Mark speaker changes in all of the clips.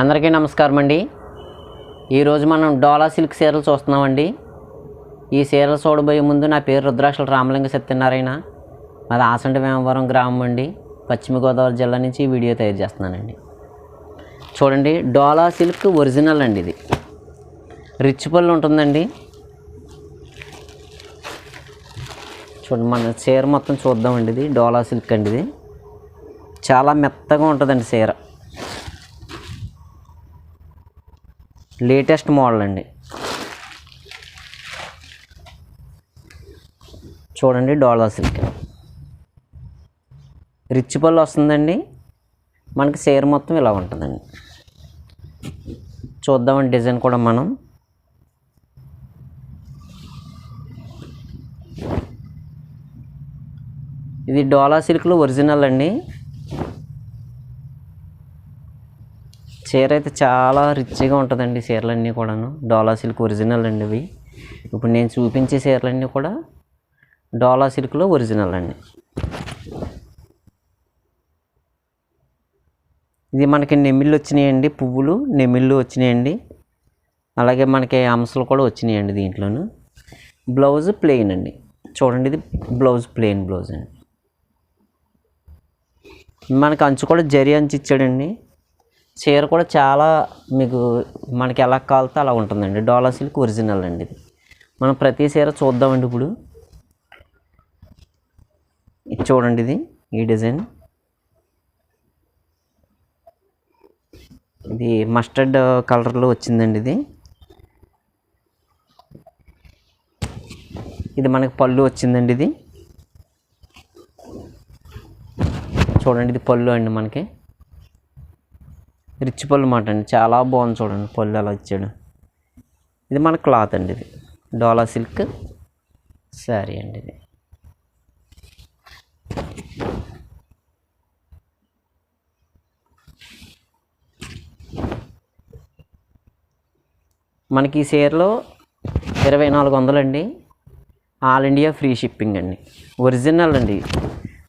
Speaker 1: అందరికీ నమస్కారం అండి. ఈరోజు మనం డోలా సిల్క్ చీరలు చూస్తున్నామండి. ఈ చీరలు చూడబోయే ముందు నా పేరు రుద్రాక్షల రామలింగ సత్యనారాయణ. మాది ఆసండి వేమవరం గ్రామం అండి. పశ్చిమ గోదావరి జిల్లా నుంచి ఈ వీడియో తయారు చేస్తున్నానండి. చూడండి డోలా సిల్క్ ఒరిజినల్ అండి ఇది. రిచ్ పళ్ళు ఉంటుందండి. చూడండి మన చీర మొత్తం చూద్దామండి ఇది. డోలా సిల్క్ అండి ఇది. చాలా మెత్తగా ఉంటుందండి చీర. లేటెస్ట్ మోడల్ అండి. చూడండి డోలా సిల్క్. రిచ్ పళ్ళు వస్తుందండి. మనకి చీర మొత్తం ఇలా ఉంటుందండి. చూద్దామండి డిజైన్ కూడా మనం. ఇది డోలా సిల్క్లో ఒరిజినల్ అండి. చీర అయితే చాలా రిచ్గా ఉంటుందండి చీరలన్నీ కూడాను. డోలా సిల్క్ ఒరిజినల్ అండి ఇవి. ఇప్పుడు నేను చూపించే చీరలన్నీ కూడా డోలా సిల్క్లో ఒరిజినల్ అండి. ఇది మనకి నెమిళ్ళు వచ్చినాయండి పువ్వులు నెమిళ్ళు వచ్చినాయండి. అలాగే మనకి అంశలు కూడా వచ్చినాయండి దీంట్లోనూ. బ్లౌజ్ ప్లెయిన్ అండి. చూడండి ఇది బ్లౌజ్ ప్లెయిన్ బ్లౌజ్ అండి. మనకి అంచు కూడా జరి అంచు ఇచ్చాడండి. చీర కూడా చాలా మీకు మనకి ఎలా కావాలితే అలా ఉంటుందండి. డోలా సిల్క్ ఒరిజినల్ అండి ఇది. మనం ప్రతి చీర చూద్దామండి ఇప్పుడు. ఇది చూడండి ఇది ఈ డిజైన్. ఇది మస్టర్డ్ కలర్లో వచ్చిందండి ఇది. ఇది మనకి పళ్ళు వచ్చిందండి ఇది. చూడండి ఇది పళ్ళు అండి మనకి. రిచ్ పళ్ళు మాట అండి. చాలా బాగుంది చూడండి. పళ్ళు అలా ఇచ్చాడు. ఇది మన క్లాత్ అండి ఇది. డోలా సిల్క్ శారీ అండి ఇది. మనకి ఈ చీరలో ఇరవై నాలుగు వందలండి. ఆల్ ఇండియా ఫ్రీ షిప్పింగ్ అండి. ఒరిజినల్ అండి.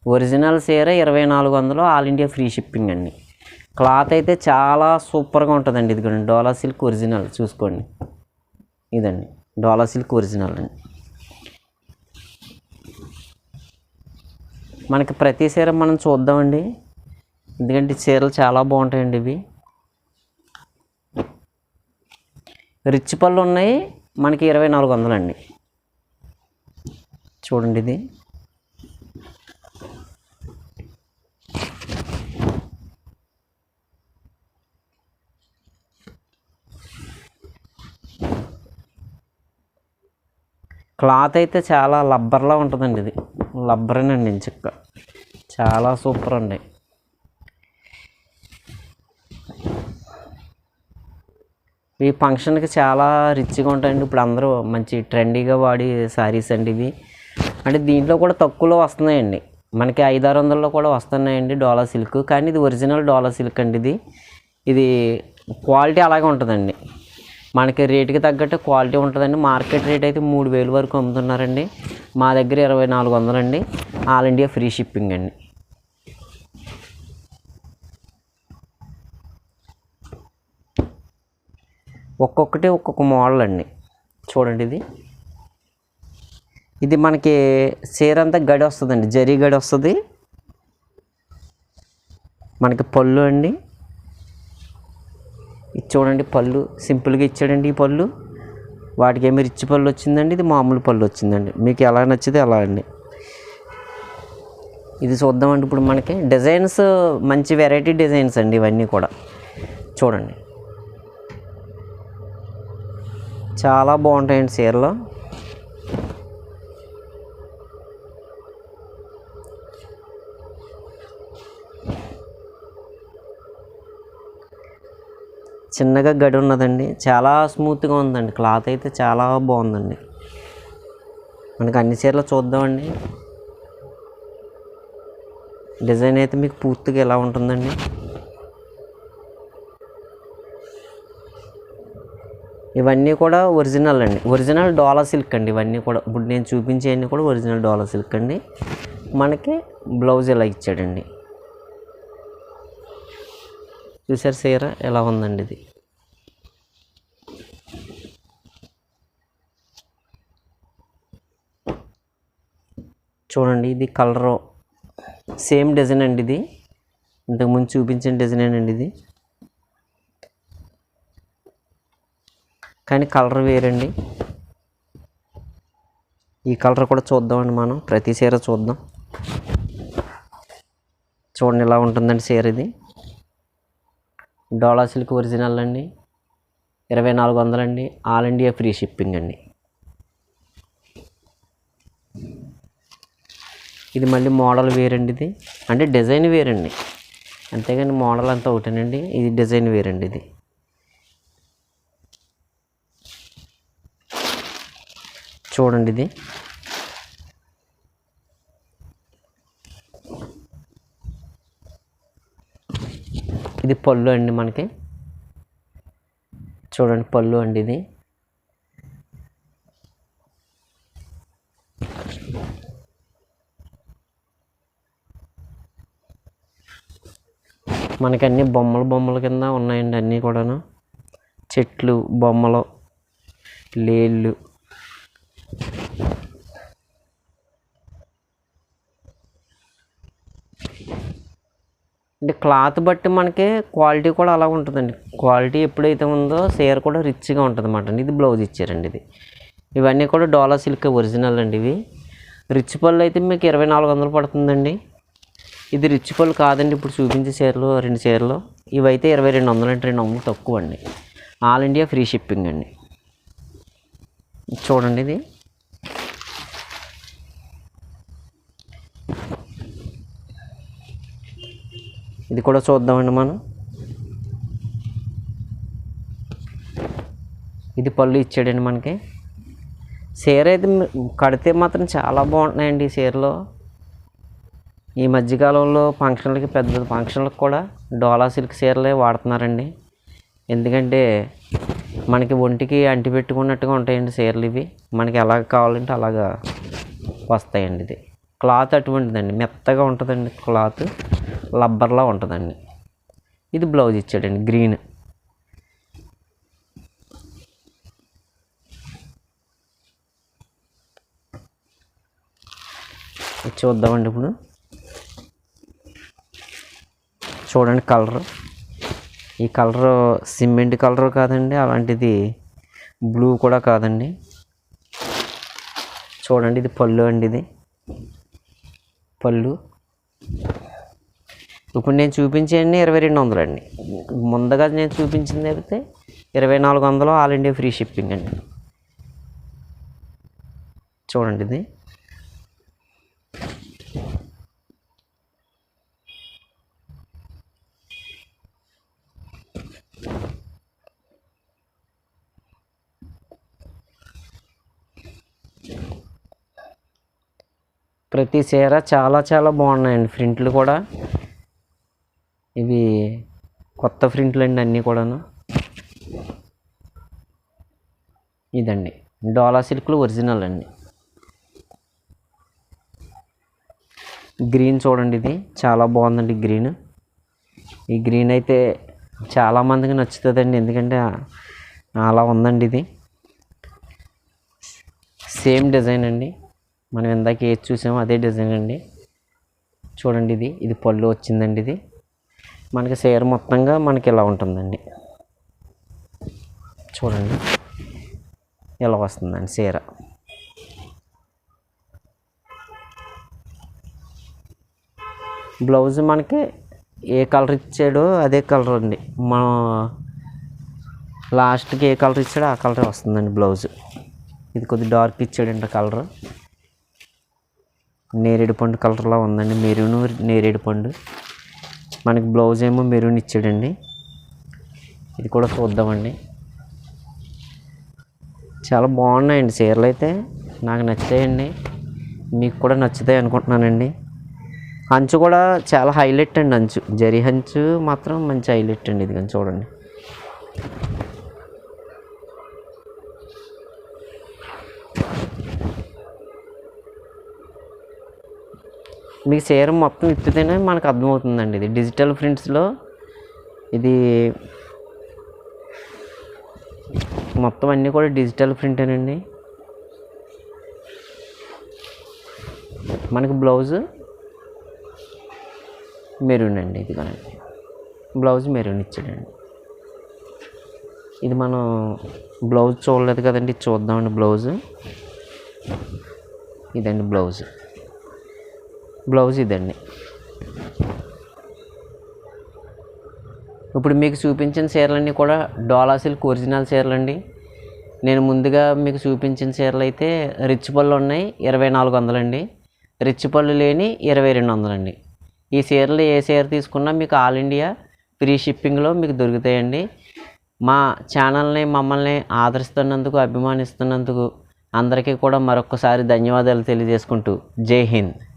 Speaker 1: ఒరిజినల్ చీర ఇరవై నాలుగు వందలు ఆల్ ఇండియా ఫ్రీ షిప్పింగ్ అండి. క్లాత్ అయితే చాలా సూపర్గా ఉంటుందండి. ఇదిగోండి డోలా సిల్క్ ఒరిజినల్ చూసుకోండి. ఇదండి డోలా సిల్క్ ఒరిజినల్ అండి. మనకి ప్రతి చీర మనం చూద్దామండి. ఎందుకంటే చీరలు చాలా బాగుంటాయండి ఇవి. రిచ్ పళ్ళు ఉన్నాయి మనకి ఇరవై నాలుగు వందలండి. చూడండి ఇది. క్లాత్ అయితే చాలా లబ్బర్లా ఉంటుందండి ఇది. లబ్బరేనండి చిక్క చాలా సూపర్ అండి. ఈ ఫంక్షన్కి చాలా రిచ్గా ఉంటాయండి. ఇప్పుడు అందరూ మంచి ట్రెండీగా వాడి శారీస్ అండి ఇవి. అంటే దీంట్లో కూడా తక్కువలో వస్తున్నాయండి. మనకి ఐదారు వందల్లో కూడా వస్తున్నాయండి డోలా సిల్క్. కానీ ఇది ఒరిజినల్ డోలా సిల్క్ అండి ఇది. ఇది క్వాలిటీ అలాగే ఉంటుందండి. మనకి రేటుకి తగ్గట్టు క్వాలిటీ ఉంటుందండి. మార్కెట్ రేట్ అయితే మూడు వేలు వరకు అమ్ముతున్నారండి. మా దగ్గర ఇరవై నాలుగు వందలండి. ఆల్ ఇండియా ఫ్రీ షిప్పింగ్ అండి. ఒక్కొక్కటి ఒక్కొక్క మోడల్ అండి. చూడండి ఇది. ఇది మనకి చీర అంతా గడి వస్తుందండి. జరీ గడి వస్తుంది. మనకి పళ్ళు అండి. చూడండి పళ్ళు సింపుల్గా ఇచ్చాడండి ఈ పళ్ళు. వాటికి ఏమి రిచ్ పళ్ళు వచ్చిందండి? ఇది మామూలు పళ్ళు వచ్చిందండి. మీకు ఎలా నచ్చితే అలా అండి. ఇది చూద్దామండి ఇప్పుడు మనకి. డిజైన్స్ మంచి వెరైటీ డిజైన్స్ అండి ఇవన్నీ కూడా. చూడండి. చాలా బాగుంటాయండి చీరలో. చిన్నగా గడి ఉన్నదండి. చాలా స్మూత్గా ఉందండి. క్లాత్ అయితే చాలా బాగుందండి. మనకు అన్ని చీరలు చూద్దామండి. డిజైన్ అయితే మీకు పూర్తిగా ఎలా ఉంటుందండి? ఇవన్నీ కూడా ఒరిజినల్ అండి. ఒరిజినల్ డోలా సిల్క్ అండి. ఇవన్నీ కూడా ఇప్పుడు నేను చూపించేవన్నీ కూడా ఒరిజినల్ డోలా సిల్క్ అండి. మనకి బ్లౌజ్ ఇలా ఇచ్చాడండి. చూసారు చీర? ఎలా ఉందండి ఇది? చూడండి ఇది కలర్. సేమ్ డిజైన్ అండి ఇది. ఇంతకుముందు చూపించిన డిజైన్ అండి ఇది. కానీ కలర్ వేరండి. ఈ కలర్ కూడా చూద్దామండి మనం. ప్రతి చీర చూద్దాం. చూడండి ఇలా ఉంటుందండి చీర ఇది? డోలా సిల్క్ ఒరిజినల్ అండి. ఇరవై నాలుగు వందలండి ఆల్ ఇండియా ఫ్రీ షిప్పింగ్ అండి. ఇది మళ్ళీ మోడల్ వేరండి ఇది. అంటే డిజైన్ వేరండి అంతేగాని మోడల్ అంతా ఒకటేనండి. ఇది డిజైన్ వేరండి ఇది. చూడండి ఇది. ఇది పళ్ళు అండి మనకి. చూడండి పళ్ళు అండి ఇది. మనకి అన్ని బొమ్మలు బొమ్మల కింద ఉన్నాయండి అన్నీ కూడాను. చెట్లు బొమ్మలు లేళ్ళు. క్లాత్ బట్టి మనకి క్వాలిటీ కూడా అలా ఉంటుందండి. క్వాలిటీ ఎప్పుడైతే ఉందో చీర కూడా రిచ్గా ఉంటుంది అన్నమాట ఇది బ్లౌజ్ ఇచ్చారండి ఇది. ఇవన్నీ కూడా డోలా సిల్క్ ఒరిజినల్ అండి ఇవి. రిచ్ పళ్ళు అయితే మీకు ఇరవై నాలుగు వందలు పడుతుందండి. ఇది రిచ్ పళ్ళు కాదండి ఇప్పుడు చూపించే చీరలు రెండు చీరలు. ఇవైతే ఇరవై రెండు వందలు అంటే రెండు వందలు తక్కువ అండి. ఆల్ ఇండియా ఫ్రీ షిప్పింగ్ అండి. చూడండి ఇది. ఇది కూడా చూద్దామండి మనం. ఇది పళ్ళు ఇచ్చాడండి మనకి. చీర అయితే కడితే మాత్రం చాలా బాగుంటున్నాయండి ఈ చీరలో. ఈ మధ్యకాలంలో ఫంక్షన్లకి పెద్ద ఫంక్షన్లకు కూడా డోలా సిల్క్ చీరలే వాడుతున్నారండి. ఎందుకంటే మనకి ఒంటికి అంటి పెట్టుకున్నట్టుగా ఉంటాయండి చీరలు ఇవి. మనకి ఎలా కావాలంటే అలాగా వస్తాయండి ఇది. క్లాత్ అటువంటిదండి మెత్తగా ఉంటుందండి క్లాత్. లబ్బర్లా ఉంటుందండి. ఇది బ్లౌజ్ ఇచ్చాడండి గ్రీన్. చూద్దామండి ఇప్పుడు. చూడండి కలర్. ఈ కలర్ సిమెంట్ కలర్ కాదండి అలాంటిది బ్లూ కూడా కాదండి. చూడండి ఇది పళ్ళు అండి ఇది. పళ్ళు. ఇప్పుడు నేను చూపించేయండి ఇరవై రెండు వందలు అండి. ముందుగా నేను చూపించింది అయితే ఇరవై నాలుగు వందలు ఆల్ ఇండియా ఫ్రీ షిప్పింగ్ అండి. చూడండి ఇది. ప్రతి చీర చాలా చాలా బాగున్నాయండి. ప్రింట్లు కూడా కొత్త ప్రింట్లు అండి అన్నీ కూడాను. ఇదండి. డోలా సిల్క్లు ఒరిజినల్ అండి. గ్రీన్ చూడండి ఇది. చాలా బాగుందండి గ్రీన్. ఈ గ్రీన్ అయితే చాలామందికి నచ్చుతుందండి. ఎందుకంటే అలా ఉందండి ఇది. సేమ్ డిజైన్ అండి. మనం ఇందాక ఏది చూసామో అదే డిజైన్ అండి. చూడండి ఇది. ఇది పళ్ళు వచ్చిందండి ఇది. మనకి చీర మొత్తంగా మనకి ఇలా ఉంటుందండి. చూడండి. ఇలా వస్తుందండి చీర బ్లౌజ్ మనకి ఏ కలర్ ఇచ్చాడో అదే కలర్ అండి. మనం లాస్ట్కి ఏ కలర్ ఇచ్చాడో ఆ కలర్ వస్తుందండి బ్లౌజ్ ఇది కొద్ది డార్క్ ఇచ్చాడండి కలర్ నేరేడు పండు కలర్లా ఉందండి. మెరూను నేరేడు పండు. మనకి బ్లౌజ్ ఏమో మెరూన్ ఇచ్చాడండి. ఇది కూడా చూద్దామండి. చాలా బాగున్నాయండి చీరలు అయితే. నాకు నచ్చాయండి మీకు కూడా నచ్చుతాయి అనుకుంటున్నానండి. అంచు కూడా చాలా హైలైట్ అండి అంచు. జరి అంచు మాత్రం మంచి హైలైట్ అండి. ఇది కానీ చూడండి. మీకు చీర మొత్తం ఇప్పితేనే మనకు అర్థమవుతుందండి. ఇది డిజిటల్ ప్రింట్స్లో ఇది మొత్తం అన్నీ కూడా డిజిటల్ ప్రింటేనండి. మనకి బ్లౌజ్ మెరూన్ అండి ఇది కనండి బ్లౌజ్ మెరూన్ ఇచ్చాడండి. ఇది మనం బ్లౌజ్ చూడలేదు కదండి ఇది చూద్దామండి బ్లౌజ్. ఇదండి బ్లౌజ్. బ్లౌజ్ ఇదండి. ఇప్పుడు మీకు చూపించిన చీరలన్నీ కూడా డోలా సిల్క్ ఒరిజినల్ చీరలండి. నేను ముందుగా మీకు చూపించిన చీరలు అయితే రిచ్ పళ్ళు ఉన్నాయి ఇరవై నాలుగు వందలండి. రిచ్ పళ్ళు లేని ఇరవై రెండు వందలండి. ఈ చీరలు ఏ చీర తీసుకున్నా మీకు ఆల్ ఇండియా ఫ్రీ షిప్పింగ్లో మీకు దొరుకుతాయండి. మా ఛానల్ని మమ్మల్ని ఆదరిస్తున్నందుకు అభిమానిస్తున్నందుకు అందరికీ కూడా మరొకసారి ధన్యవాదాలు తెలియజేసుకుంటూ జై హింద్.